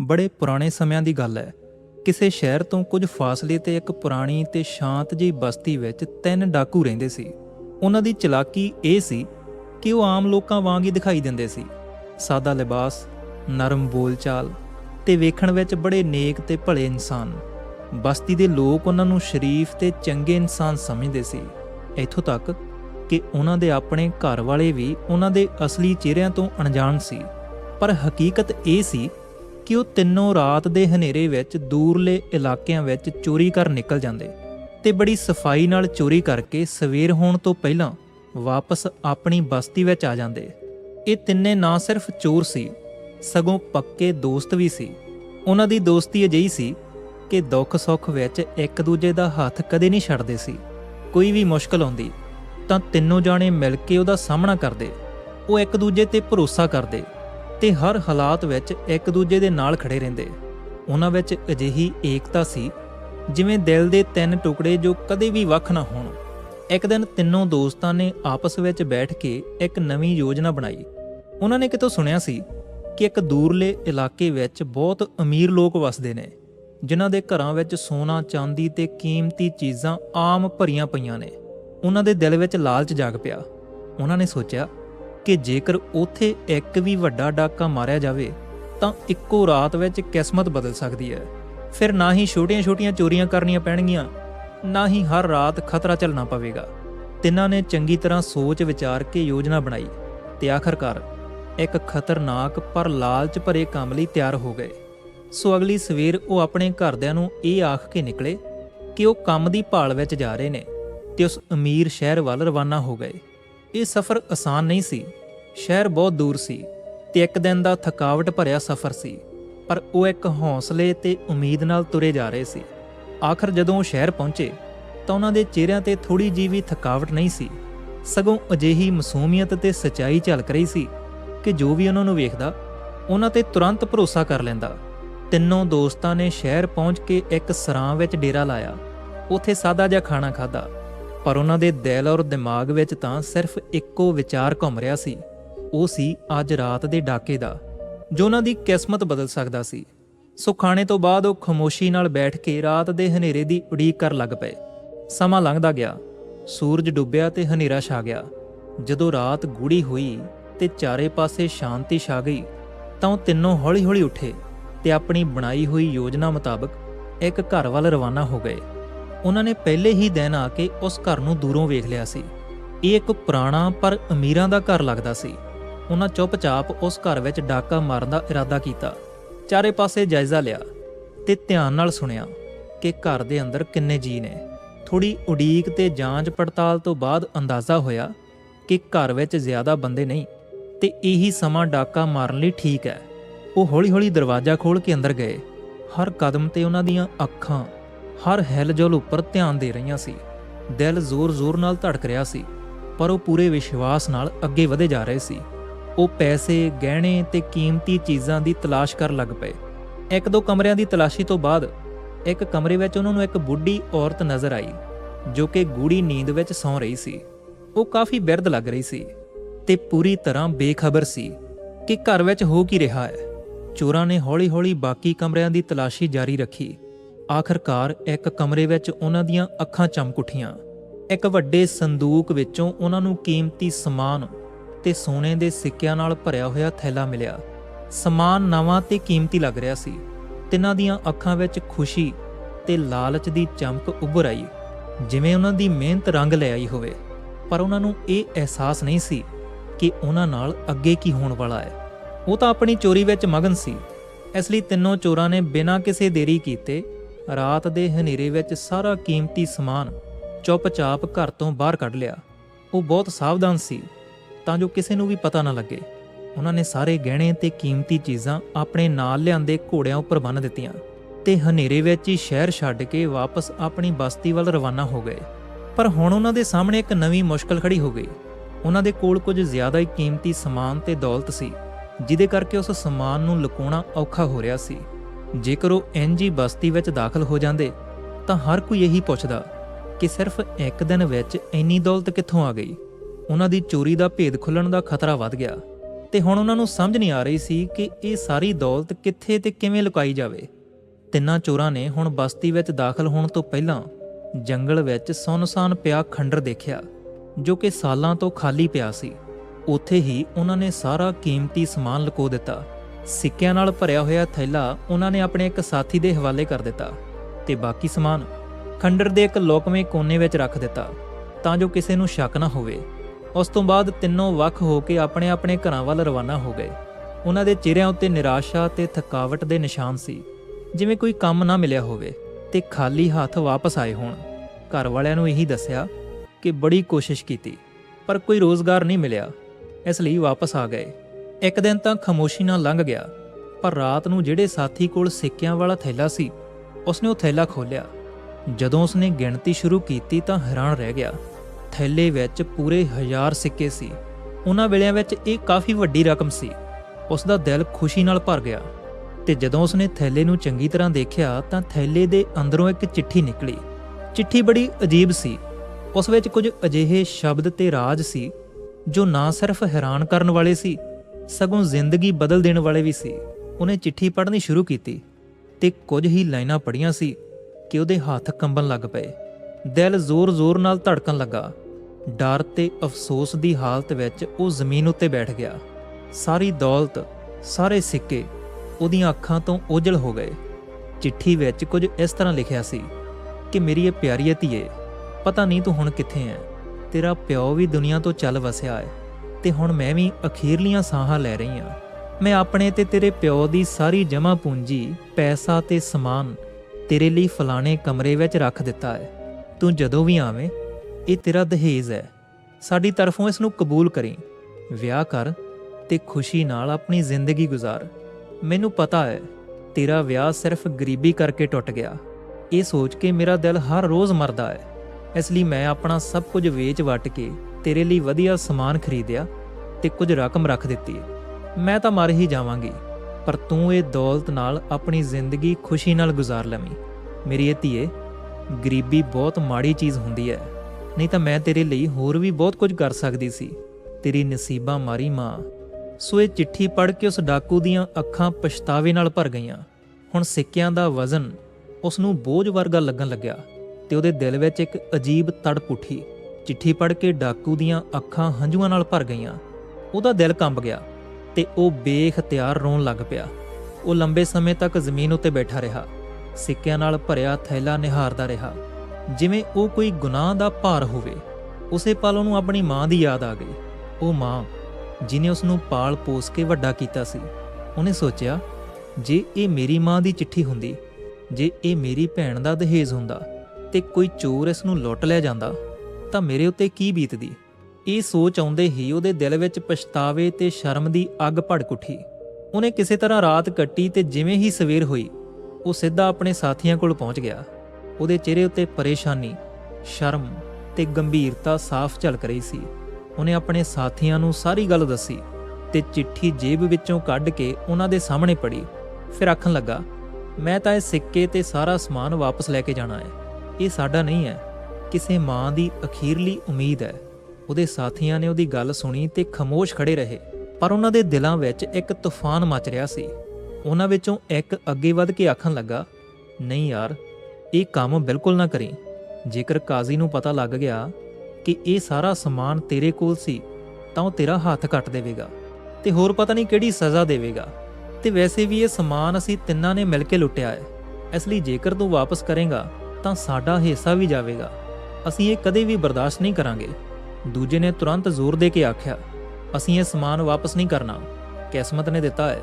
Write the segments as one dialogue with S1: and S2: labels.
S1: ਬੜੇ ਪੁਰਾਣੇ ਸਮਿਆਂ ਦੀ ਗੱਲ ਹੈ। ਕਿਸੇ ਸ਼ਹਿਰ ਤੋਂ ਕੁਝ ਫਾਸਲੇ ਤੇ ਇੱਕ ਪੁਰਾਣੀ ਤੇ ਸ਼ਾਂਤ ਜਿਹੀ ਬਸਤੀ ਵਿੱਚ ਤਿੰਨ ਡਾਕੂ ਰਹਿੰਦੇ ਸੀ। ਉਹਨਾਂ ਦੀ ਚਲਾਕੀ ਇਹ ਸੀ ਕਿ ਉਹ ਆਮ ਲੋਕਾਂ ਵਾਂਗ ਹੀ ਦਿਖਾਈ ਦਿੰਦੇ ਸੀ। ਸਾਦਾ ਲਿਬਾਸ, ਨਰਮ ਬੋਲਚਾਲ ਤੇ ਵੇਖਣ ਵਿੱਚ ਬੜੇ ਨੇਕ ਤੇ ਭਲੇ ਇਨਸਾਨ। ਬਸਤੀ ਦੇ ਲੋਕ ਉਹਨਾਂ ਨੂੰ ਸ਼ਰੀਫ ਤੇ ਚੰਗੇ ਇਨਸਾਨ ਸਮਝਦੇ ਸੀ। ਇੱਥੋਂ ਤੱਕ ਕਿ ਉਹਨਾਂ ਦੇ ਆਪਣੇ ਘਰ ਵਾਲੇ ਵੀ ਉਹਨਾਂ ਦੇ ਅਸਲੀ ਚਿਹਰਿਆਂ ਤੋਂ ਅਣਜਾਣ ਸੀ। ਪਰ ਹਕੀਕਤ ਇਹ ਸੀ ਕਿ ਉਹ ਤਿੰਨੋਂ ਰਾਤ ਦੇ ਹਨੇਰੇ ਵਿੱਚ ਦੂਰਲੇ ਇਲਾਕਿਆਂ ਵਿੱਚ ਚੋਰੀ ਕਰ ਨਿਕਲ ਜਾਂਦੇ ਤੇ ਬੜੀ ਸਫ਼ਾਈ ਨਾਲ ਚੋਰੀ ਕਰਕੇ ਸਵੇਰ ਹੋਣ ਤੋਂ ਪਹਿਲਾਂ ਵਾਪਸ ਆਪਣੀ ਬਸਤੀ ਵਿੱਚ ਆ ਜਾਂਦੇ। ਇਹ ਤਿੰਨੇ ਨਾ ਸਿਰਫ ਚੋਰ ਸੀ, ਸਗੋਂ ਪੱਕੇ ਦੋਸਤ ਵੀ ਸੀ। ਉਹਨਾਂ ਦੀ ਦੋਸਤੀ ਅਜਿਹੀ ਸੀ ਕਿ ਦੁੱਖ ਸੁੱਖ ਵਿੱਚ ਇੱਕ ਦੂਜੇ ਦਾ ਹੱਥ ਕਦੇ ਨਹੀਂ ਛੱਡਦੇ ਸੀ। ਕੋਈ ਵੀ ਮੁਸ਼ਕਲ ਆਉਂਦੀ ਤਾਂ ਤਿੰਨੋਂ ਜਾਣੇ ਮਿਲ ਕੇ ਉਹਦਾ ਸਾਹਮਣਾ ਕਰਦੇ, ਉਹ ਇੱਕ ਦੂਜੇ ਤੇ ਭਰੋਸਾ ਕਰਦੇ। ਤੇ ਹਰ ਹਾਲਾਤ ਵਿੱਚ ਇੱਕ ਦੂਜੇ ਦੇ ਨਾਲ ਖੜੇ ਰਹਿੰਦੇ। ਉਹਨਾਂ ਵਿੱਚ ਅਜਿਹੀ ਏਕਤਾ ਸੀ, ਜਿਵੇਂ ਦਿਲ ਦੇ ਤਿੰਨ ਟੁਕੜੇ ਜੋ ਕਦੇ ਵੀ ਵੱਖ ਨਾ ਹੋਣ। ਇੱਕ ਦਿਨ ਤਿੰਨੋਂ ਦੋਸਤਾਂ ਨੇ ਆਪਸ ਵਿੱਚ ਬੈਠ ਕੇ ਇੱਕ ਨਵੀਂ ਯੋਜਨਾ ਬਣਾਈ। ਉਹਨਾਂ ਨੇ ਕਿਤੋਂ ਸੁਣਿਆ ਸੀ ਕਿ ਇੱਕ ਦੂਰਲੇ ਇਲਾਕੇ ਵਿੱਚ ਬਹੁਤ ਅਮੀਰ ਲੋਕ ਵਸਦੇ ਨੇ, ਜਿਨ੍ਹਾਂ ਦੇ ਘਰਾਂ ਵਿੱਚ ਸੋਨਾ, ਚਾਂਦੀ ਤੇ ਕੀਮਤੀ ਚੀਜ਼ਾਂ ਆਮ ਭਰੀਆਂ ਪਈਆਂ ਨੇ। ਉਹਨਾਂ ਦੇ ਦਿਲ ਵਿੱਚ ਲਾਲਚ ਜਾਗ ਪਿਆ। ਉਹਨਾਂ ਨੇ ਸੋਚਿਆ ਕਿ ਜੇਕਰ ਉੱਥੇ ਇੱਕ ਵੀ ਵੱਡਾ ਡਾਕਾ ਮਾਰਿਆ ਜਾਵੇ, ਤਾਂ ਇੱਕੋ ਰਾਤ ਵਿੱਚ ਕਿਸਮਤ ਬਦਲ ਸਕਦੀ ਹੈ। ਫਿਰ ਨਾ ਹੀ ਛੋਟੀਆਂ-ਛੋਟੀਆਂ ਚੋਰੀਆਂ ਕਰਨੀਆਂ ਪੈਣਗੀਆਂ, ਨਾ ਹੀ ਹਰ ਰਾਤ ਖਤਰਾ ਝੱਲਣਾ ਪਵੇਗਾ। ਤਿੰਨਾਂ ਨੇ ਚੰਗੀ ਤਰ੍ਹਾਂ ਸੋਚ ਵਿਚਾਰ ਕੇ ਯੋਜਨਾ ਬਣਾਈ ਤੇ ਆਖਰਕਾਰ ਇੱਕ ਖਤਰਨਾਕ ਪਰ ਲਾਲਚ ਭਰੇ ਕੰਮ ਲਈ ਤਿਆਰ ਹੋ ਗਏ। ਸੋ ਅਗਲੀ ਸਵੇਰ ਉਹ ਆਪਣੇ ਘਰਦਿਆਂ ਨੂੰ ਇਹ ਆਖ ਕੇ ਨਿਕਲੇ ਕਿ ਉਹ ਕੰਮ ਦੀ ਭਾਲ ਵਿੱਚ ਜਾ ਰਹੇ ਨੇ ਤੇ ਉਸ ਅਮੀਰ ਸ਼ਹਿਰ ਵੱਲ ਰਵਾਨਾ ਹੋ ਗਏ। ਇਹ ਸਫ਼ਰ ਆਸਾਨ ਨਹੀਂ ਸੀ। ਸ਼ਹਿਰ ਬਹੁਤ ਦੂਰ ਸੀ ਤੇ ਇੱਕ ਦਿਨ ਦਾ ਥਕਾਵਟ ਭਰਿਆ ਸਫ਼ਰ ਸੀ, ਪਰ ਉਹ ਇੱਕ ਹੌਸਲੇ ਤੇ ਉਮੀਦ ਨਾਲ ਤੁਰੇ ਜਾ ਰਹੇ ਸੀ। ਆਖਰ ਜਦੋਂ ਉਹ ਸ਼ਹਿਰ ਪਹੁੰਚੇ, ਤਾਂ ਉਹਨਾਂ ਦੇ ਚਿਹਰਿਆਂ ਤੇ ਥੋੜੀ ਜੀ ਵੀ ਥਕਾਵਟ ਨਹੀਂ ਸੀ। ਸਗੋਂ ਅਜਿਹੀ ਮਾਸੂਮੀਅਤ ਤੇ ਸਚਾਈ ਝਲਕ ਰਹੀ ਸੀ ਕਿ ਜੋ ਵੀ ਉਹਨਾਂ ਨੂੰ ਵੇਖਦਾ, ਉਹਨਾਂ ਤੇ ਤੁਰੰਤ ਭਰੋਸਾ ਕਰ ਲੈਂਦਾ। ਤਿੰਨੋਂ ਦੋਸਤਾਂ ਨੇ ਸ਼ਹਿਰ ਪਹੁੰਚ ਕੇ ਇੱਕ ਸਰਾਂ ਵਿੱਚ ਡੇਰਾ ਲਾਇਆ। ਉੱਥੇ ਸਾਦਾ ਜਿਹਾ ਖਾਣਾ ਖਾਦਾ ਪਰ ਉਹਨਾਂ ਦੇ ਦਿਲ ਔਰ ਦਿਮਾਗ ਵਿੱਚ ਤਾਂ ਸਿਰਫ ਇੱਕੋ ਵਿਚਾਰ ਘੁੰਮ ਰਿਹਾ ਸੀ। ਉਹ ਸੀ ਅੱਜ ਰਾਤ ਦੇ ਡਾਕੇ ਦਾ, ਜੋ ਉਹਨਾਂ ਦੀ ਕਿਸਮਤ ਬਦਲ ਸਕਦਾ ਸੀ। ਸੋ ਖਾਣੇ ਤੋਂ ਬਾਅਦ ਉਹ ਖਮੋਸ਼ੀ ਨਾਲ ਬੈਠ ਕੇ ਰਾਤ ਦੇ ਹਨੇਰੇ ਦੀ ਉਡੀਕ ਕਰਨ ਲੱਗ ਪਏ। ਸਮਾਂ ਲੰਘਦਾ ਗਿਆ। ਸੂਰਜ ਡੁੱਬਿਆ ਤੇ ਹਨੇਰਾ ਛਾ ਗਿਆ। ਜਦੋਂ ਰਾਤ ਗੂੜੀ ਹੋਈ ਤੇ ਚਾਰੇ ਪਾਸੇ ਸ਼ਾਂਤੀ ਛਾ ਗਈ, ਤਾਂ ਉਹ ਤਿੰਨੋਂ ਹੌਲੀ-ਹੌਲੀ ਉੱਠੇ ਤੇ ਆਪਣੀ ਬਣਾਈ ਹੋਈ ਯੋਜਨਾ ਮੁਤਾਬਕ ਇੱਕ ਘਰ ਵੱਲ ਰਵਾਨਾ ਹੋ ਗਏ। ਉਹਨਾਂ ਨੇ ਪਹਿਲੇ ਹੀ ਦਿਨ ਆ ਕੇ ਉਸ ਘਰ ਨੂੰ ਦੂਰੋਂ ਵੇਖ ਲਿਆ ਸੀ। ਇਹ ਇੱਕ ਪੁਰਾਣਾ ਪਰ ਅਮੀਰਾਂ ਦਾ ਘਰ ਲੱਗਦਾ ਸੀ। ਉਹਨਾਂ ਚੁੱਪਚਾਪ ਉਸ ਘਰ ਵਿੱਚ ਡਾਕਾ ਮਾਰਨ ਦਾ ਇਰਾਦਾ ਕੀਤਾ। ਚਾਰੇ ਪਾਸੇ ਜਾਇਜ਼ਾ ਲਿਆ ਤੇ ਧਿਆਨ ਨਾਲ ਸੁਣਿਆ ਕਿ ਘਰ ਦੇ ਅੰਦਰ ਕਿੰਨੇ ਜੀ ਨੇ। ਥੋੜੀ ਉਡੀਕ ਤੇ ਜਾਂਚ ਪੜਤਾਲ ਤੋਂ ਬਾਅਦ ਅੰਦਾਜ਼ਾ ਹੋਇਆ ਕਿ ਘਰ ਵਿੱਚ ਜ਼ਿਆਦਾ ਬੰਦੇ ਨਹੀਂ ਤੇ ਇਹੀ ਸਮਾਂ ਡਾਕਾ ਮਾਰਨ ਲਈ ਠੀਕ ਹੈ। ਉਹ ਹੌਲੀ-ਹੌਲੀ ਦਰਵਾਜ਼ਾ ਖੋਲ੍ਹ ਕੇ ਅੰਦਰ ਗਏ। ਹਰ ਕਦਮ ਤੇ ਉਹਨਾਂ ਦੀਆਂ ਅੱਖਾਂ ਹਰ ਹਿਲਜੁਲ ਉੱਪਰ ਧਿਆਨ ਦੇ ਰਹੀਆਂ ਸੀ। ਦਿਲ ਜ਼ੋਰ-ਜ਼ੋਰ ਨਾਲ ਧੜਕ ਰਿਹਾ ਸੀ ਪਰ ਉਹ ਪੂਰੇ ਵਿਸ਼ਵਾਸ ਨਾਲ ਅੱਗੇ ਵਧੇ ਜਾ ਰਹੇ ਸੀ। ਉਹ ਪੈਸੇ, ਗਹਿਣੇ ਤੇ ਕੀਮਤੀ ਚੀਜ਼ਾਂ ਦੀ ਤਲਾਸ਼ ਕਰਨ ਲੱਗ ਪਏ। ਇੱਕ ਦੋ ਕਮਰਿਆਂ ਦੀ ਤਲਾਸ਼ੀ ਤੋਂ ਬਾਅਦ ਇੱਕ ਕਮਰੇ ਵਿੱਚ ਉਹਨਾਂ ਨੂੰ ਇੱਕ ਬੁੱਢੀ ਔਰਤ ਨਜ਼ਰ ਆਈ ਜੋ ਕਿ ਗੂੜੀ ਨੀਂਦ ਵਿੱਚ ਸੌਂ ਰਹੀ ਸੀ। ਉਹ ਕਾਫੀ ਬਿਰਧ ਲੱਗ ਰਹੀ ਸੀ ਤੇ ਪੂਰੀ ਤਰ੍ਹਾਂ ਬੇਖਬਰ ਸੀ ਕਿ ਘਰ ਵਿੱਚ ਹੋ ਕੀ ਰਿਹਾ ਹੈ। ਚੋਰਾਂ ਨੇ ਹੌਲੀ-ਹੌਲੀ ਬਾਕੀ ਕਮਰਿਆਂ ਦੀ ਤਲਾਸ਼ੀ ਜਾਰੀ ਰੱਖੀ। ਆਖਰਕਾਰ ਇੱਕ ਕਮਰੇ ਵਿੱਚ ਉਹਨਾਂ ਦੀਆਂ ਅੱਖਾਂ ਚਮਕ ਉੱਠੀਆਂ। ਇੱਕ ਵੱਡੇ ਸੰਦੂਕ ਵਿੱਚੋਂ ਉਹਨਾਂ ਨੂੰ ਕੀਮਤੀ ਸਮਾਨ ਤੇ ਸੋਨੇ ਦੇ ਸਿੱਕਿਆਂ ਨਾਲ ਭਰਿਆ ਹੋਇਆ ਥੈਲਾ ਮਿਲਿਆ। ਸਮਾਨ ਨਵਾਂ ਤੇ ਕੀਮਤੀ ਲੱਗ ਰਿਹਾ ਸੀ। ਤਿੰਨਾਂ ਦੀਆਂ ਅੱਖਾਂ ਵਿੱਚ ਖੁਸ਼ੀ ਤੇ ਲਾਲਚ ਦੀ ਚਮਕ ਉੱਭਰ ਆਈ, ਜਿਵੇਂ ਉਹਨਾਂ ਦੀ ਮਿਹਨਤ ਰੰਗ ਲੈ ਆਈ ਹੋਵੇ। ਪਰ ਉਹਨਾਂ ਨੂੰ ਇਹ ਅਹਿਸਾਸ ਨਹੀਂ ਸੀ ਕਿ ਉਹਨਾਂ ਨਾਲ ਅੱਗੇ ਕੀ ਹੋਣ ਵਾਲਾ ਹੈ। ਉਹ ਤਾਂ ਆਪਣੀ ਚੋਰੀ ਵਿੱਚ ਮਗਨ ਸੀ। ਇਸ ਲਈ ਤਿੰਨੋਂ ਚੋਰਾਂ ਨੇ ਬਿਨਾਂ ਕਿਸੇ ਦੇਰੀ ਕੀਤੇ ਰਾਤ ਦੇ ਹਨੇਰੇ ਵਿੱਚ ਸਾਰਾ ਕੀਮਤੀ ਸਮਾਨ ਚੁੱਪਚਾਪ ਘਰ ਤੋਂ ਬਾਹਰ ਕੱਢ ਲਿਆ। ਉਹ ਬਹੁਤ ਸਾਵਧਾਨ ਸੀ, ਤਾਂ ਜੋ ਕਿਸੇ ਨੂੰ ਵੀ ਪਤਾ ਨਾ ਲੱਗੇ। ਉਹਨਾਂ ਨੇ ਸਾਰੇ ਗਹਿਣੇ ਤੇ ਕੀਮਤੀ ਚੀਜ਼ਾਂ ਆਪਣੇ ਨਾਲ ਲਿਆਂਦੇ ਘੋੜਿਆਂ ਉੱਪਰ ਬੰਨ੍ਹ ਦਿੱਤੀਆਂ ਤੇ ਹਨੇਰੇ ਵਿੱਚ ਹੀ ਸ਼ਹਿਰ ਛੱਡ ਕੇ ਵਾਪਸ ਆਪਣੀ ਬਸਤੀ ਵੱਲ ਰਵਾਨਾ ਹੋ ਗਏ। ਪਰ ਹੁਣ ਉਹਨਾਂ ਦੇ ਸਾਹਮਣੇ ਇੱਕ ਨਵੀਂ ਮੁਸ਼ਕਲ ਖੜੀ ਹੋ ਗਈ। ਉਹਨਾਂ ਦੇ ਕੋਲ ਕੁਝ ਜ਼ਿਆਦਾ ਹੀ ਕੀਮਤੀ ਸਮਾਨ ਤੇ ਦੌਲਤ ਸੀ, ਜਿਹਦੇ ਕਰਕੇ ਉਸ ਸਮਾਨ ਨੂੰ ਲੁਕਾਉਣਾ ਔਖਾ ਹੋ ਰਿਹਾ ਸੀ। ਜੇਕਰ ਉਹ ਐਨਜੀ ਬਸਤੀ ਵਿੱਚ ਦਾਖਲ ਹੋ ਜਾਂਦੇ, ਤਾਂ ਹਰ ਕੋਈ ਇਹੀ ਪੁੱਛਦਾ ਕਿ ਸਿਰਫ ਇੱਕ ਦਿਨ ਵਿੱਚ ਇੰਨੀ ਦੌਲਤ ਕਿੱਥੋਂ ਆ ਗਈ? ਉਹਨਾਂ ਦੀ ਚੋਰੀ ਦਾ ਭੇਦ ਖੁੱਲਣ ਦਾ ਖਤਰਾ ਵੱਧ ਗਿਆ ਤੇ ਹੁਣ ਉਹਨਾਂ ਨੂੰ ਸਮਝ ਨਹੀਂ ਆ ਰਹੀ ਸੀ ਕਿ ਇਹ ਸਾਰੀ ਦੌਲਤ ਕਿੱਥੇ ਤੇ ਕਿਵੇਂ ਲੁਕਾਈ ਜਾਵੇ। ਤਿੰਨਾਂ ਚੋਰਾਂ ਨੇ ਹੁਣ ਬਸਤੀ ਵਿੱਚ ਦਾਖਲ ਹੋਣ ਤੋਂ ਪਹਿਲਾਂ ਜੰਗਲ ਵਿੱਚ ਸੁੰਨਸਾਨ ਪਿਆ ਖੰਡਰ ਦੇਖਿਆ, ਜੋ ਕਿ ਸਾਲਾਂ ਤੋਂ ਖਾਲੀ ਪਿਆ ਸੀ। ਉੱਥੇ ਹੀ ਉਹਨਾਂ ਨੇ ਸਾਰਾ ਕੀਮਤੀ ਸਮਾਨ ਲੁਕੋ ਦਿੱਤਾ ਸਿੱਕਿਆਂ ਨਾਲ ਭਰਿਆ ਹੋਇਆ ਥੈਲਾ ਉਹਨਾਂ ਨੇ ਆਪਣੇ ਇੱਕ ਸਾਥੀ ਦੇ ਹਵਾਲੇ ਕਰ ਦਿੱਤਾ ਤੇ ਬਾਕੀ ਸਮਾਨ ਖੰਡਰ ਦੇ ਇੱਕ ਲੋਕਵੇਂ ਕੋਨੇ ਵਿੱਚ ਰੱਖ ਦਿੱਤਾ ਤਾਂ ਜੋ ਕਿਸੇ ਨੂੰ ਸ਼ੱਕ ਨਾ ਹੋਵੇ। ਉਸ ਤੋਂ ਬਾਅਦ ਤਿੰਨੋਂ ਵੱਖ ਹੋ ਕੇ ਆਪਣੇ ਆਪਣੇ ਘਰਾਂ ਵੱਲ ਰਵਾਨਾ ਹੋ ਗਏ। ਉਹਨਾਂ ਦੇ ਚਿਹਰਿਆਂ ਉੱਤੇ ਨਿਰਾਸ਼ਾ ਤੇ ਥਕਾਵਟ ਦੇ ਨਿਸ਼ਾਨ ਸੀ। ਜਿਵੇਂ ਕੋਈ ਕੰਮ ਨਾ ਮਿਲਿਆ ਹੋਵੇ ਤੇ ਖਾਲੀ ਹੱਥ ਵਾਪਸ ਆਏ ਹੋਣ। ਘਰ ਵਾਲਿਆਂ ਨੂੰ ਇਹੀ ਦੱਸਿਆ ਕਿ ਬੜੀ ਕੋਸ਼ਿਸ਼ ਕੀਤੀ, ਪਰ ਕੋਈ ਰੋਜ਼ਗਾਰ ਨਹੀਂ ਮਿਲਿਆ। ਇਸ ਲਈ ਵਾਪਸ ਆ ਗਏ। ਇੱਕ ਦਿਨ ਤਾਂ ਖਮੋਸ਼ੀ ਨਾਲ ਲੰਘ ਗਿਆ, ਪਰ ਰਾਤ ਨੂੰ ਜਿਹੜੇ ਸਾਥੀ ਕੋਲ ਸਿੱਕਿਆਂ ਵਾਲਾ ਥੈਲਾ ਸੀ, ਉਸਨੇ ਉਹ ਥੈਲਾ ਖੋਲ੍ਹਿਆ। ਜਦੋਂ ਉਸਨੇ ਗਿਣਤੀ ਸ਼ੁਰੂ ਕੀਤੀ ਤਾਂ ਹੈਰਾਨ ਰਹਿ ਗਿਆ। ਥੈਲੇ ਵਿੱਚ ਪੂਰੇ ਹਜ਼ਾਰ ਸਿੱਕੇ ਸੀ। ਉਹਨਾਂ ਵੇਲਿਆਂ ਵਿੱਚ ਇਹ ਕਾਫੀ ਵੱਡੀ ਰਕਮ ਸੀ। ਉਸ ਦਾ ਦਿਲ ਖੁਸ਼ੀ ਨਾਲ ਭਰ ਗਿਆ। ਤੇ ਜਦੋਂ ਉਸਨੇ ਥੈਲੇ ਨੂੰ ਚੰਗੀ ਤਰ੍ਹਾਂ ਦੇਖਿਆ ਤਾਂ ਥੈਲੇ ਦੇ ਅੰਦਰੋਂ ਇੱਕ ਚਿੱਠੀ ਨਿਕਲੀ। ਚਿੱਠੀ ਬੜੀ ਅਜੀਬ ਸੀ। ਉਸ ਵਿੱਚ ਕੁਝ ਅਜਿਹੇ ਸ਼ਬਦ ਤੇ ਰਾਜ ਸੀ, ਜੋ ਨਾ ਸਿਰਫ ਹੈਰਾਨ ਕਰਨ ਵਾਲੇ ਸੀ ਸਗੋਂ ਜ਼ਿੰਦਗੀ ਬਦਲ ਦੇਣ ਵਾਲੇ ਵੀ ਸੀ। ਉਹਨੇ ਚਿੱਠੀ ਪੜ੍ਹਨੀ ਸ਼ੁਰੂ ਕੀਤੀ ਤੇ ਕੁਝ ਹੀ ਲਾਈਨਾਂ ਪੜ੍ਹੀਆਂ ਸੀ ਕਿ ਉਹਦੇ ਹੱਥ ਕੰਬਣ ਲੱਗ ਪਏ। ਦਿਲ ਜ਼ੋਰ-ਜ਼ੋਰ ਨਾਲ ਧੜਕਣ ਲੱਗਾ। ਡਰ ਤੇ ਅਫਸੋਸ ਦੀ ਹਾਲਤ ਵਿੱਚ ਉਹ ਜ਼ਮੀਨ ਉੱਤੇ ਬੈਠ ਗਿਆ। ਸਾਰੀ ਦੌਲਤ, ਸਾਰੇ ਸਿੱਕੇ ਉਹਦੀਆਂ ਅੱਖਾਂ ਤੋਂ ਓਝਲ ਹੋ ਗਏ। ਚਿੱਠੀ ਵਿੱਚ ਕੁਝ ਇਸ ਤਰ੍ਹਾਂ ਲਿਖਿਆ ਸੀ ਕਿ ਮੇਰੀ ਇਹ ਪਿਆਰੀ ਧੀਏ, ਪਤਾ ਨਹੀਂ ਤੂੰ ਹੁਣ ਕਿੱਥੇ ਹੈ ਤੇਰਾ ਪਿਓ ਵੀ ਦੁਨੀਆ ਤੋਂ ਚੱਲ ਵਸਿਆ ਹੈ ਤੇ ਹੁਣ ਮੈਂ ਵੀ ਅਖੀਰਲੀਆਂ ਸਾਹਾਂ ਲੈ ਰਹੀ ਹਾਂ। ਮੈਂ ਆਪਣੇ ਤੇ ਤੇਰੇ ਪਿਓ ਦੀ ਸਾਰੀ ਜਮ੍ਹਾਂ ਪੂੰਜੀ, ਪੈਸਾ ਤੇ ਸਮਾਨ ਤੇਰੇ ਲਈ ਫਲਾਣੇ ਕਮਰੇ ਵਿੱਚ ਰੱਖ ਦਿੱਤਾ ਹੈ। ਤੂੰ ਜਦੋਂ ਵੀ ਆਵੇਂ, ਇਹ ਤੇਰਾ ਦਹੇਜ ਹੈ। ਸਾਡੀ ਤਰਫੋਂ ਇਸ ਨੂੰ ਕਬੂਲ ਕਰੀ। ਵਿਆਹ ਕਰ ਤੇ ਖੁਸ਼ੀ ਨਾਲ ਆਪਣੀ ਜ਼ਿੰਦਗੀ ਗੁਜ਼ਾਰ। ਮੈਨੂੰ ਪਤਾ ਹੈ, ਤੇਰਾ ਵਿਆਹ ਸਿਰਫ ਗਰੀਬੀ ਕਰਕੇ ਟੁੱਟ ਗਿਆ। ਇਹ ਸੋਚ ਕੇ ਮੇਰਾ ਦਿਲ ਹਰ ਰੋਜ਼ ਮਰਦਾ ਹੈ। ਇਸ ਲਈ ਮੈਂ ਆਪਣਾ ਸਭ ਕੁਝ ਵੇਚ ਵਟ ਕੇ ਤੇਰੇ ਲਈ ਵਧੀਆ ਸਮਾਨ ਖਰੀਦਿਆ ਤੇ ਕੁਝ ਰਕਮ ਰੱਖ ਦਿੱਤੀ। ਮੈਂ ਤਾਂ ਮਰ ਹੀ ਜਾਵਾਂਗੀ, ਪਰ ਤੂੰ ਇਹ ਦੌਲਤ ਨਾਲ ਆਪਣੀ ਜ਼ਿੰਦਗੀ ਖੁਸ਼ੀ ਨਾਲ ਗੁਜ਼ਾਰ ਲਵੀਂ। ਮੇਰੀ ਇਹ ਧੀਏ, ਗਰੀਬੀ ਬਹੁਤ ਮਾੜੀ ਚੀਜ਼ ਹੁੰਦੀ ਹੈ, ਨਹੀਂ ਤਾਂ ਮੈਂ ਤੇਰੇ ਲਈ ਹੋਰ ਵੀ ਬਹੁਤ ਕੁਝ ਕਰ ਸਕਦੀ ਸੀ। ਤੇਰੀ ਨਸੀਬਾਂ ਮਾਰੀ ਮਾਂ, ਸੋ ਇਹ ਚਿੱਠੀ ਪੜ੍ਹ ਕੇ ਉਸ ਡਾਕੂ ਦੀਆਂ ਅੱਖਾਂ ਪਛਤਾਵੇ ਨਾਲ ਭਰ ਗਈਆਂ। ਹੁਣ ਸਿੱਕਿਆਂ ਦਾ ਵਜ਼ਨ ਉਸ ਨੂੰ ਬੋਝ ਵਰਗਾ ਲੱਗਣ ਲੱਗਿਆ ਤੇ ਉਹਦੇ ਦਿਲ ਵਿੱਚ ਇੱਕ ਅਜੀਬ ਤੜਪ ਉੱਠੀ। ਚਿੱਠੀ ਪੜ੍ਹ ਕੇ ਡਾਕੂ ਦੀਆਂ ਅੱਖਾਂ ਹੰਝੂਆਂ ਨਾਲ ਭਰ ਗਈਆਂ। ਉਹਦਾ ਦਿਲ ਕੰਬ ਗਿਆ ਤੇ ਉਹ ਬੇਖਤਿਆਰ ਰੋਣ ਲੱਗ ਪਿਆ। ਉਹ ਲੰਬੇ ਸਮੇਂ ਤੱਕ ਜ਼ਮੀਨ ਉੱਤੇ ਬੈਠਾ ਰਿਹਾ। ਸਿੱਕਿਆਂ ਨਾਲ ਭਰਿਆ ਥੈਲਾ ਨਿਹਾਰਦਾ ਰਿਹਾ। ਜਿਵੇਂ ਉਹ ਕੋਈ ਗੁਨਾਹ ਦਾ ਭਾਰ ਹੋਵੇ, ਉਸੇ ਪਲ ਉਹਨੂੰ ਆਪਣੀ ਮਾਂ ਦੀ ਯਾਦ ਆ ਗਈ। ਉਹ ਮਾਂ, ਜਿਨੇ ਉਸ ਨੂੰ ਪਾਲ ਪੋਸ ਕੇ ਵੱਡਾ ਕੀਤਾ ਸੀ, ਉਹਨੇ ਸੋਚਿਆ, ਜੇ ਇਹ ਮੇਰੀ ਮਾਂ ਦੀ ਚਿੱਠੀ ਹੁੰਦੀ, ਜੇ ਇਹ ਮੇਰੀ ਭੈਣ ਦਾ ਦਹੇਜ ਹੁੰਦਾ ਤੇ ਕੋਈ ਚੋਰ ਇਸ ਨੂੰ ਲੁੱਟ ਲੈ ਜਾਂਦਾ। ਤਾਂ ਮੇਰੇ ਉੱਤੇ ਕੀ ਬੀਤਦੀ? ਇਹ ਸੋਚ ਆਉਂਦੇ ਹੀ ਉਹਦੇ ਦਿਲ ਵਿੱਚ ਪਛਤਾਵੇ ਤੇ ਸ਼ਰਮ ਦੀ ਅੱਗ ਭੜਕ ਉੱਠੀ। ਉਹਨੇ ਕਿਸੇ ਤਰ੍ਹਾਂ ਰਾਤ ਕੱਟੀ ਤੇ ਜਿਵੇਂ ਹੀ ਸਵੇਰ ਹੋਈ, ਉਹ ਸਿੱਧਾ ਆਪਣੇ ਸਾਥੀਆਂ ਕੋਲ ਪਹੁੰਚ ਗਿਆ। ਉਹਦੇ ਚਿਹਰੇ ਉੱਤੇ ਪਰੇਸ਼ਾਨੀ, ਸ਼ਰਮ ਤੇ ਗੰਭੀਰਤਾ ਸਾਫ਼ ਝਲਕ ਰਹੀ ਸੀ। ਉਹਨੇ ਆਪਣੇ ਸਾਥੀਆਂ ਨੂੰ ਸਾਰੀ ਗੱਲ ਦੱਸੀ ਤੇ ਚਿੱਠੀ ਜੇਬ ਵਿੱਚੋਂ ਕੱਢ ਕੇ ਉਹਨਾਂ ਦੇ ਸਾਹਮਣੇ ਪੜੀ ਫਿਰ ਆਖਣ ਲੱਗਾ, ਮੈਂ ਤਾਂ ਇਹ ਸਿੱਕੇ ਤੇ ਸਾਰਾ ਸਮਾਨ ਵਾਪਸ ਲੈ ਕੇ ਜਾਣਾ ਹੈ। ਇਹ ਸਾਡਾ ਨਹੀਂ ਹੈ। ਕਿਸੇ ਮਾਂ ਦੀ ਅਖੀਰਲੀ ਉਮੀਦ ਹੈ। ਉਹਦੇ ਸਾਥੀਆਂ ਨੇ ਉਹਦੀ ਗੱਲ ਸੁਣੀ ਤੇ ਖਮੋਸ਼ ਖੜੇ ਰਹੇ। ਪਰ ਉਹਨਾਂ ਦੇ ਦਿਲਾਂ ਵਿੱਚ ਇੱਕ ਤੂਫਾਨ ਮਚ ਰਿਹਾ ਸੀ। ਉਹਨਾਂ ਵਿੱਚੋਂ ਇੱਕ ਅੱਗੇ ਵੱਧ ਕੇ ਆਖਣ ਲੱਗਾ, ਨਹੀਂ ਯਾਰ, ਇਹ ਕੰਮ ਬਿਲਕੁਲ ਨਾ ਕਰੀ। ਜੇਕਰ ਕਾਜ਼ੀ ਨੂੰ ਪਤਾ ਲੱਗ ਗਿਆ ਕਿ ਇਹ ਸਾਰਾ ਸਮਾਨ ਤੇਰੇ ਕੋਲ ਸੀ, ਤਾਂ ਉਹ ਤੇਰਾ ਹੱਥ ਕੱਟ ਦੇਵੇਗਾ ਤੇ ਹੋਰ ਪਤਾ ਨਹੀਂ ਕਿਹੜੀ ਸਜ਼ਾ ਦੇਵੇਗਾ। ਤੇ ਵੈਸੇ ਵੀ ਇਹ ਸਮਾਨ ਅਸੀਂ ਤਿੰਨਾਂ ਨੇ ਮਿਲ ਕੇ ਲੁੱਟਿਆ ਹੈ। ਇਸ ਲਈ ਜੇਕਰ ਤੂੰ ਵਾਪਸ ਕਰੇਗਾ, ਤਾਂ ਸਾਡਾ ਹਿੱਸਾ ਵੀ ਜਾਵੇਗਾ। ਅਸੀਂ ਇਹ ਕਦੇ ਵੀ ਬਰਦਾਸ਼ਤ ਨਹੀਂ ਕਰਾਂਗੇ। ਦੂਜੇ ਨੇ ਤੁਰੰਤ ਜ਼ੋਰ ਦੇ ਕੇ ਆਖਿਆ, ਅਸੀਂ ਇਹ ਸਮਾਨ ਵਾਪਸ ਨਹੀਂ ਕਰਨਾ। ਕਿਸਮਤ ਨੇ ਦਿੱਤਾ ਹੈ।